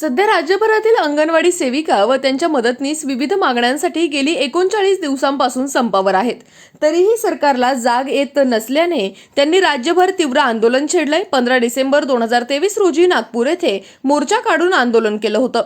सध्या राज्यभरातील अंगणवाडी सेविका व त्यांच्या मदतनीस विविध मागण्यांसाठी गेली एकोणचाळीस दिवसांपासून संपावर आहेत. तरीही सरकारला जाग येत नसल्याने त्यांनी राज्यभर तीव्र आंदोलन छेडलंय. पंधरा डिसेंबर दोन हजार तेवीस रोजी नागपूर येथे मोर्चा काढून आंदोलन केलं होतं.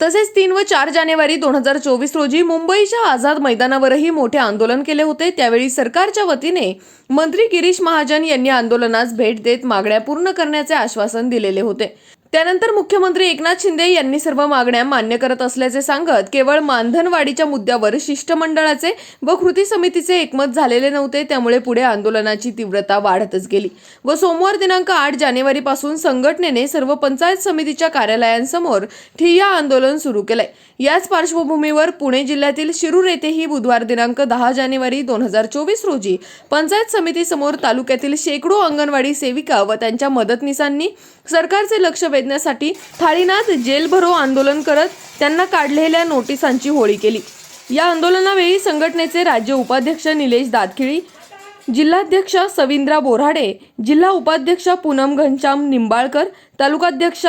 तसेच तीन व चार जानेवारी दोन हजार चोवीस रोजी मुंबईच्या आझाद मैदानावरही मोठे आंदोलन केले होते. त्यावेळी सरकारच्या वतीने मंत्री गिरीश महाजन यांनी आंदोलनास भेट देत मागण्या पूर्ण करण्याचे आश्वासन दिलेले होते. त्यानंतर मुख्यमंत्री एकनाथ शिंदे यांनी सर्व मागण्या मान्य करत असल्याचे सांगत केवळ मानधनवाढीच्या मुद्द्यावर शिष्टमंडळाचे व कृती समितीचे एकमत झालेले नव्हते त्यामुळे पुढे आंदोलनाची तीव्रता वाढतच गेली. व सोमवार दिनांक आठ जानेवारीपासून संघटनेने सर्व पंचायत समितीच्या कार्यालयांसमोर ठिय्या आंदोलन सुरू केलंय. याच पार्श्वभूमीवर पुणे जिल्ह्यातील शिरूर येथेही बुधवार दिनांक दहा जानेवारी दोन हजार चोवीस रोजी पंचायत समितीसमोर तालुक्यातील शेकडो अंगणवाडी सेविका व त्यांच्या मदतनीसांनी सरकारचे लक्ष वेध वेधण्यासाठी थाळीनाथ जेल भरो आंदोलन करत त्यांना काढलेल्या नोटिसांची होळी केली. या आंदोलनावेळी संघटनेचे राज्य उपाध्यक्ष निलेश दातखिळी जिल्हाध्यक्ष सविंद्रा बोराडे जिल्हा उपाध्यक्ष पूनम घनश्याम निंबाळकर तालुकाध्यक्ष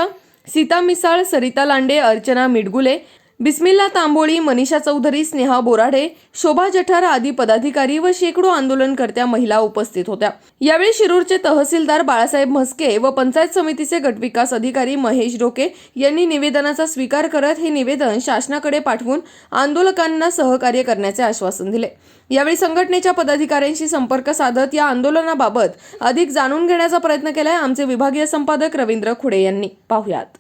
सीता मिसाळ सरिता लांडे अर्चना मिडगुले बिस्मिल्ला तांबोळी मनीषा चौधरी स्नेहा बोराडे शोभा जठार आदी पदाधिकारी व शेकडो आंदोलनकर्त्या महिला उपस्थित होत्या. यावेळी शिरूरचे तहसीलदार बाळासाहेब म्हस्के व पंचायत समितीचे गटविकास अधिकारी महेश डोके यांनी निवेदनाचा स्वीकार करत हे निवेदन शासनाकडे पाठवून आंदोलकांना सहकार्य करण्याचे आश्वासन दिले. यावेळी संघटनेच्या पदाधिकाऱ्यांशी संपर्क साधत या आंदोलनाबाबत अधिक जाणून घेण्याचा प्रयत्न केलाय आमचे विभागीय संपादक रवींद्र खुडे यांनी. पाहुयात.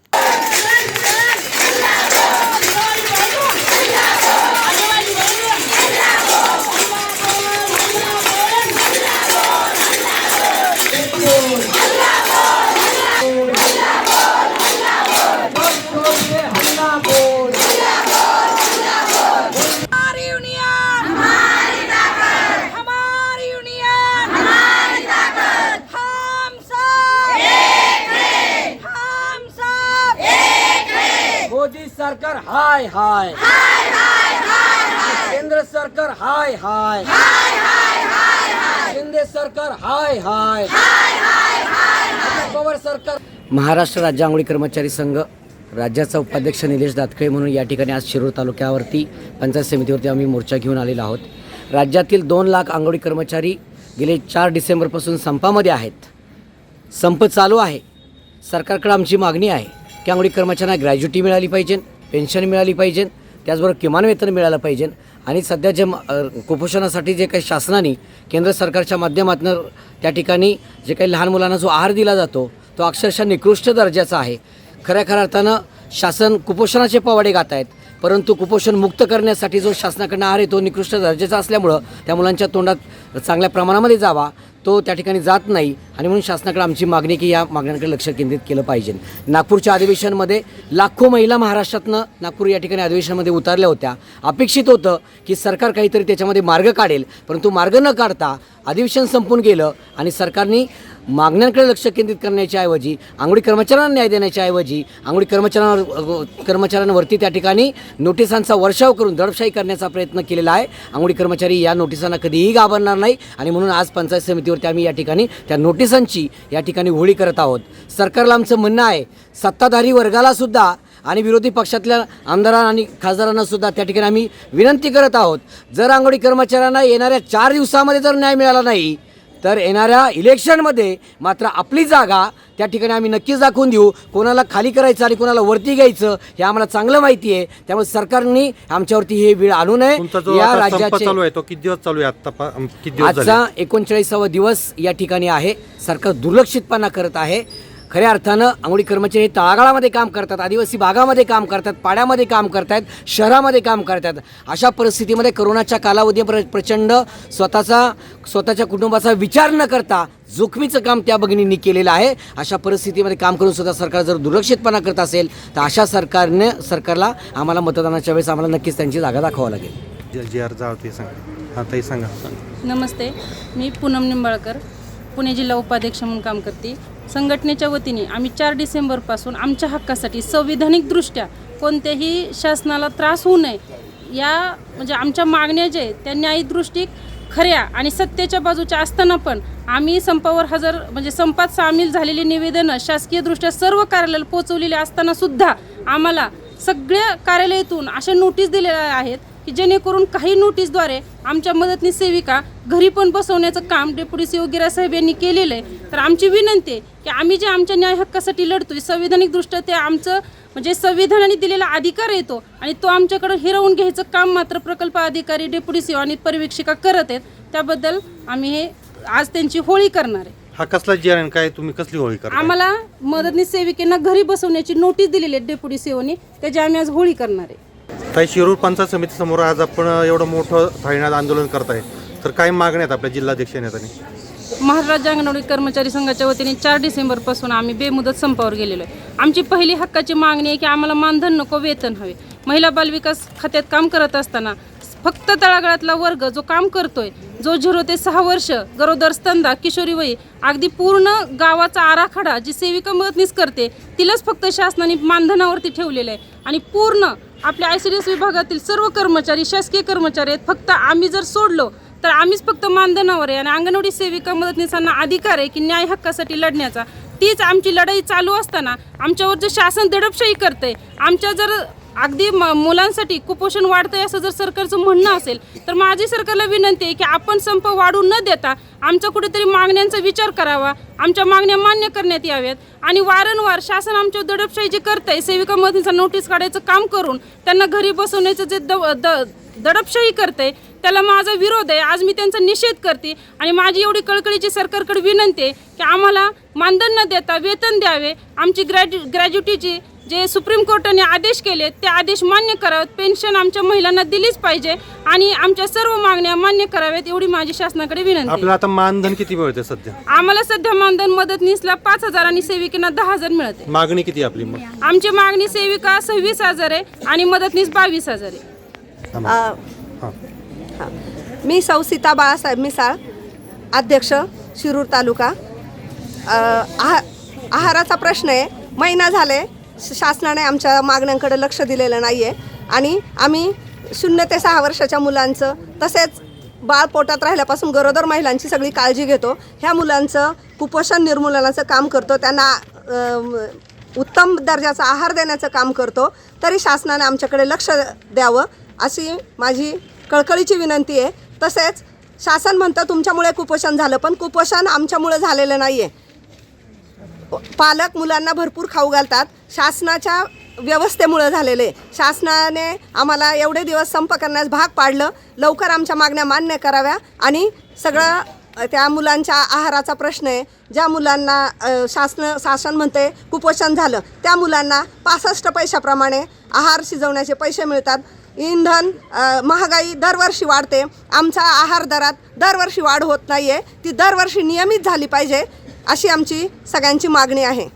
मोदी सरकार हाय हाय. केंद्र सरकार हाय हाय. शिंदे सरकार हाय हाय. पवार सरकार. महाराष्ट्र राज्य आंगोळी कर्मचारी संघ राज्याचा उपाध्यक्ष निलेश दातखळे म्हणून या ठिकाणी आज शिरूर तालुक्यावरती पंचायत समितीवरती आम्ही मोर्चा घेऊन आलेलो आहोत. राज्यातील दोन लाख आंगोळी कर्मचारी गेले चार डिसेंबरपासून संपामध्ये आहेत. संप चालू आहे. सरकारकडे आमची मागणी आहे. की कर्मचाऱ्यांना ग्रॅज्युटी मिळाली पाहिजे पेन्शन मिळाली पाहिजे त्याचबरोबर किमान वेतन मिळालं पाहिजे. आणि सध्या जे म- कुपोषणासाठी जे काही शासनाने केंद्र सरकारच्या माध्यमातून त्या ठिकाणी जे काही लहान मुलांना जो आहार दिला जातो तो अक्षरशः निकृष्ट दर्जाचा आहे. खऱ्या खऱ्या अर्थानं शासन कुपोषणाचे पवाडे गात आहेत. परंतु कुपोषण मुक्त करण्यासाठी जो शासनाकडनं आहार आहे तो निकृष्ट दर्जाचा असल्यामुळं त्या मुलांच्या तोंडात चांगल्या प्रमाणामध्ये जावा तो त्या ठिकाणी जात नाही. आणि म्हणून शासनाकडे आमची मागणी की या मागण्यांकडे लक्ष केंद्रित केलं पाहिजे. नागपूरच्या अधिवेशनमध्ये लाखो महिला महाराष्ट्रातनं नागपूर या ठिकाणी अधिवेशनामध्ये उतरल्या होत्या. अपेक्षित होतं की सरकार काहीतरी त्याच्यामध्ये मार्ग काढेल परंतु मार्ग न काढता अधिवेशन संपून गेलं आणि सरकारने मागण्यांकडे लक्ष केंद्रित करण्याच्या ऐवजी आंगडी कर्मचाऱ्यांना न्याय देण्याच्या ऐवजी आंगडी कर्मचाऱ्यांवर कर्मचाऱ्यांवरती त्या ठिकाणी नोटिसांचा वर्षाव करून दडपशाही करण्याचा प्रयत्न केलेला आहे. आंगडी कर्मचारी या नोटिसांना कधीही घाबरणार नाही आणि म्हणून आज पंचायत समितीवरती आम्ही या ठिकाणी त्या नोटिसांची या ठिकाणी होळी करत आहोत. सरकारला आमचं म्हणणं आहे सत्ताधारी वर्गाला सुद्धा आणि विरोधी पक्षातल्या आमदारांना आणि खासदारांना सुद्धा त्या ठिकाणी आम्ही विनंती करत आहोत. जर आंघोळी कर्मचाऱ्यांना येणाऱ्या चार दिवसामध्ये जर न्याय मिळाला नाही तर येणाऱ्या इलेक्शनमध्ये मात्र आपली जागा त्या ठिकाणी आम्ही नक्कीच दाखवून देऊ. कोणाला खाली करायचं आणि कोणाला वरती घ्यायचं हे आम्हाला चांगलं माहिती आहे. त्यामुळे सरकारने आमच्यावरती हे वेळ आणू नये. या राज्याचे चालू आहे तो किती दिवस चालू आहे? आजचा एकोणचाळीसावा दिवस या ठिकाणी आहे. सरकार दुर्लक्षितपणा करत आहे. खऱ्या अर्थानं अंगडी कर्मचारी हे तळागाळामध्ये काम करतात आदिवासी भागामध्ये काम करतात पाड्यामध्ये काम करतात शहरामध्ये काम करतात अशा परिस्थितीमध्ये करोनाच्या कालावधी प्र प्रचंड स्वतःचा स्वतःच्या कुटुंबाचा विचार न करता जोखमीचं काम त्या भगिनींनी केलेलं आहे. अशा परिस्थितीमध्ये काम करून सुद्धा सरकार जर दुर्लक्षितपणा करत असेल तर अशा सरकारने सरकारला आम्हाला मतदानाच्या वेळेस आम्हाला नक्कीच त्यांची जागा दाखवावं लागेल. जे- अर्ज ते सांगा. हा सांगा. नमस्ते. मी पूनम निंबाळकर पुणे जिल्हा उपाध्यक्ष म्हणून काम करते. संघटनेच्या वतीने आम्ही चार डिसेंबरपासून आमच्या हक्कासाठी संविधानिकदृष्ट्या कोणत्याही शासनाला त्रास होऊ नये या म्हणजे आमच्या मागण्या जे आहेत, त्या न्यायदृष्टी खऱ्या आणि सत्तेच्या बाजूच्या असताना पण आम्ही संपावर हजर म्हणजे संपात सामील झालेली निवेदनं शासकीयदृष्ट्या सर्व कार्यालयाला पोचवलेली असताना सुद्धा आम्हाला सगळ्या कार्यालयातून अशा नोटीस दिलेल्या आहेत की जेणेकरून काही नोटीसद्वारे आमच्या मदतनीस सेविका घरी पण बसवण्याचं काम डेप्युटी सी गिरा साहेब यांनी केलेलं आहे तर आमची विनंती आहे की आम्ही जे आमच्या न्याय हक्कासाठी लढतोय संविधानिकदृष्ट्या ते आमचं म्हणजे संविधानाने दिलेला अधिकार येतो आणि तो आमच्याकडं हिरवून घ्यायचं काम मात्र प्रकल्प अधिकारी डेप्युटी सी आणि पर्यवेक्षिका करत आहेत. त्याबद्दल आम्ही हे आज त्यांची होळी करणार आहे. हा कसला जी काय तुम्ही कसली होळी करा आम्हाला मदतनीस सेविकेंना घरी बसवण्याची नोटीस दिलेली आहे डेप्युटी सीओनी त्याची आम्ही आज होळी करणार आहे. काही शिरूर पंचायत समिती समोर आज आपण एवढं मोठं थाळीनाथ आंदोलन करताय तर काय मागण्या आहेत आपल्या जिल्हाध्यक्ष नेत्याने? महाराष्ट्र अंगणवाडी कर्मचारी संघाच्या वतीने चार डिसेंबरपासून आम्ही बेमुदत संपावर गेलेलो आहे. आमची पहिली हक्काची मागणी आहे की आम्हाला मानधन नको वेतन हवे. महिला बालविकास खात्यात काम करत असताना फक्त तळागाळातला वर्ग जो काम करतोय जो झिरो ते सहा वर्ष गरोदर स्तंदा किशोरी वयी अगदी पूर्ण गावाचा आराखडा जी सेविका मदतनीस करते तिलाच फक्त शासनाने मानधनावरती ठेवलेलं आहे. आणि पूर्ण आपल्या आय सी डी एस विभागातील सर्व कर्मचारी शासकीय कर्मचारी आहेत. फक्त आम्ही जर सोडलो तर आम्हीच फक्त मानधनावर आहे. आणि अंगणवाडी सेविका मदतनीसांना अधिकार आहे की न्याय हक्कासाठी लढण्याचा. तीच आमची लढाई चालू असताना आमच्यावर जर शासन दडपशाही करते आमच्या जर अगदी म मुलांसाठी कुपोषण वाढतंय असं जर सरकारचं म्हणणं असेल तर माझी सरकारला विनंती आहे की आपण संप वाढू न देता आमच्या कुठेतरी मागण्यांचा विचार करावा आमच्या मागण्या मान्य करण्यात याव्यात. आणि वारंवार शासन आमच्या दडपशाही जे करतंय सेविका मदतीचा नोटीस काढायचं काम करून त्यांना घरी बसवण्याचं जे द द दडपशाही आहे त्याला माझा विरोध आहे. आज मी त्यांचा निषेध करते आणि माझी एवढी कळकळीची सरकारकडे विनंती आहे की आम्हाला मानधन न देता वेतन द्यावे. आमची ग्रॅज्यु ग्रॅज्युटीची जे सुप्रीम कोर्टाने आदेश केले ते आदेश मान्य करावेत. पेन्शन आमच्या महिलांना दिलीच पाहिजे आणि आमच्या सर्व मागण्या मान्य कराव्यात एवढी माझी शासनाकडे विनंती. आपल्याला आता मानधन किती मिळते सध्या? आम्हाला सध्या मानधन मदतनीसला पाच हजार आणि सेविकेला दहा हजार मिळते. मागणी किती आपली मग? आमची मागणी सेविका सव्वीस हजार आहे आणि मदतनीस बावीस हजार आहे. थांबा. हां. हां. मी सौ सीता बाळासाहेब मिसाळ अध्यक्ष शिरूर तालुका. अ, आहा आहाराचा प्रश्न आहे. महिना झाले शासनाने आमच्या मागण्यांकडे लक्ष दिलेलं नाही आहे आणि आम्ही शून्य ते सहा वर्षाच्या मुलांचं तसेच बाळ पोटात राहिल्यापासून गरोदर महिलांची सगळी काळजी घेतो. ह्या मुलांचं कुपोषण निर्मूलनाचं काम करतो. त्यांना उत्तम दर्जाचा आहार देण्याचं काम करतो. तरी शासनाने आमच्याकडे लक्ष द्यावं अशी माझी कळकळीची विनंती आहे. तसेच शासन म्हणतं तुमच्यामुळे कुपोषण झालं. पण कुपोषण आमच्यामुळे झालेलं नाही आहे पालक मुलांना भरपूर खाऊ घालतात. शासनाच्या व्यवस्थेमुळं झालेलं. आहे शासनाने आम्हाला एवढे दिवस संप करण्यास भाग पाडलं. लवकर आमच्या मागण्या मान्य कराव्या आणि सगळं त्या मुलांच्या आहाराचा प्रश्न आहे. ज्या मुलांना शासन शासन म्हणते कुपोषण झालं त्या मुलांना पासष्ट पैशाप्रमाणे आहार शिजवण्याचे पैसे मिळतात. इंधन महागाई दरवर्षी वाढते. आमचा आहार दरात दरवर्षी वाढ होत नाही आहे ती दरवर्षी नियमित झाली पाहिजे. अशी आमची सगळ्यांची मागणी आहे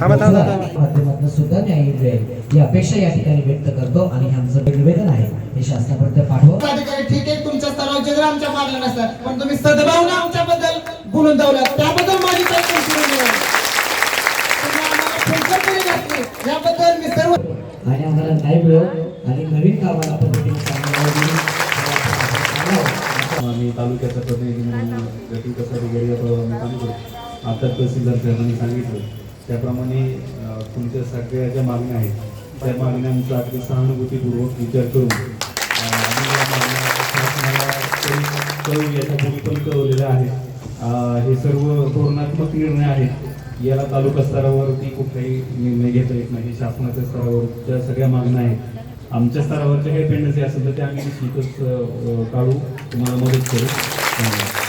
माध्यमातून सुद्धा न्याय मिळेल ही अपेक्षा या ठिकाणी व्यक्त करतो आणि हे आमचं निवेदन आहे हे शासनापर्यंत पाठवा ठीक आहे तुमच्या जर आमच्या नसतात पण तुम्ही सद्भावना आमच्याबद्दल बोलून त्याबद्दल माझी नाही. याबद्दल मी सर्व आणि आम्हाला न्याय मिळो आणि नवीन कामाला पद्धतीने आम्ही तालुक्याचा प्रतिनिधी म्हणून गती कसं वगैरे आम्ही काम करतो आता तहसीलदार साहेबांनी सांगितलं. त्याप्रमाणे तुमच्या सगळ्या ज्या मागण्या आहेत त्या मागण्यांचा अगदी सहानुभूतीपूर्वक विचार करून शासनाला याच्यापूर्वी पण कळवलेलं आहे. हे सर्व धोरणात्मक निर्णय आहेत. याला तालुका स्तरावरती कुठलाही निर्णय घेता येत नाही. शासनाच्या स्तरावर ज्या सगळ्या मागण्या आहेत. आमच्या स्तरावरच्या काही पेंडन्सी असेल तर ते आम्ही निश्चितच काढू तुम्हाला मदत करू धन्यवाद.